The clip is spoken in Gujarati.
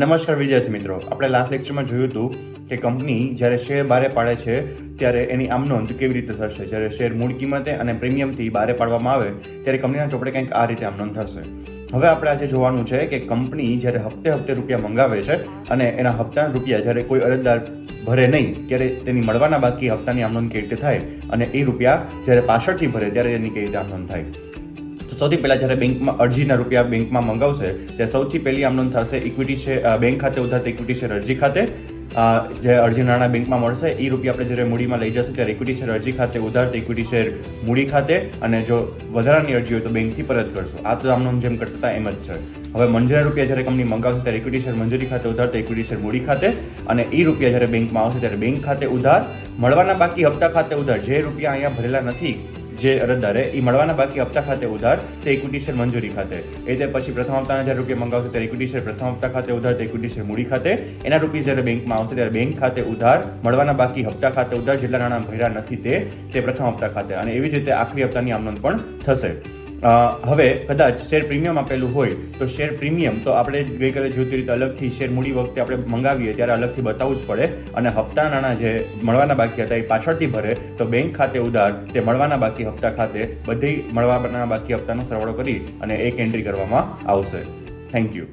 નમસ્કાર વિદ્યાર્થી મિત્રો. આપણે લાસ્ટ લેક્ચરમાં જોયું હતું કે કંપની જ્યારે શેર બારે પાડે છે, ત્યારે એની આમ નોંધ કેવી રીતે થશે? જ્યારે શેર મૂળ કિંમતે અને પ્રીમિયમથી બારે પાડવામાં આવે, ત્યારે કંપનીના ચોપડે કંઈક આ રીતે આમ નોંધ થશે. હવે આપણે આજે જોવાનું છે કે કંપની જ્યારે હપ્તે હપ્તે રૂપિયા મંગાવે છે અને એના હપ્તાના રૂપિયા જ્યારે કોઈ અરજદાર ભરે નહીં, ત્યારે તેની મળવાના બાકી હપ્તાની આમ નોંધ કેવી રીતે થાય અને એ રૂપિયા જ્યારે પાછળથી ભરે, ત્યારે એની કેવી રીતે આમ નોંધ થાય? સૌથી પહેલાં જ્યારે બેંકમાં અરજીના રૂપિયા બેંકમાં મંગાવશે તે સૌથી પહેલી આમ નોંધ થશે ઇક્વિટી છે બેંક ખાતે ઉધાર ઇક્વિટી શેર અરજી ખાતે. જે અરજી નાણાં બેંકમાં મળશે એ રૂપિયા આપણે જ્યારે મૂડીમાં લઈ જશે, ત્યારે ઇક્વિટી શેર અરજી ખાતે ઉધાર ઇક્વિટી શેર મૂડી ખાતે. અને જો વધારાની અરજી હોય તો બેંકથી પરત કરશો. આ તો આમનો જેમ કરતા એમ જ છે. હવે મંજૂરા રૂપિયા જ્યારે કંપની મંગાવશે, ત્યારે ઇક્વિટી શેર મંજૂરી ખાતે ઉધાર તો ઇક્વિટી શેર મૂડી ખાતે. અને એ રૂપિયા જ્યારે બેંકમાં આવશે, ત્યારે બેંક ખાતે ઉધાર. મળવાના બાકી હપ્તા ખાતે ઉધાર. જે રૂપિયા અહીંયા ભરેલા નથી જે અરજદારે એ મળવાના બાકી હપ્તા ખાતે ઉધાર તે ઇક્વિટી શેર મંજૂરી ખાતે. એ તે પછી પ્રથમ હપ્તાના જ્યારે રૂપિયા મંગાવશે ત્યારે ઇક્વિટી શેર પ્રથમ હપ્તા ખાતે ઉધાર, તે ઇક્વિટી શેર મૂડી ખાતે. એના રૂપિયા જ્યારે બેંકમાં આવશે ત્યારે બેંક ખાતે ઉધાર, મળવાના બાકી હપ્તા ખાતે ઉધાર, જેટલા નાણાં ભર્યા નથી તે તે પ્રથમ હપ્તા ખાતે. અને એવી જ રીતે આખરી હપ્તાની આમનોંધ પણ થશે. હવે કદાચ શેર પ્રીમિયમ આપેલું હોય તો શેર પ્રીમિયમ તો આપણે ગઈકાલે જોતી રીતે અલગથી શેર મૂડી વખતે આપણે મંગાવીએ ત્યારે અલગથી બતાવવું જ પડે અને હપ્તા નાણાં જે મળવાના બાકી હતા એ પાછળથી ભરે તો બેંક ખાતે ઉધાર તે મળવાના બાકી હપ્તા ખાતે બધી મળવાના બાકી હપ્તાનો સરવાળો કરી અને એક એન્ટ્રી કરવામાં આવશે. Thank you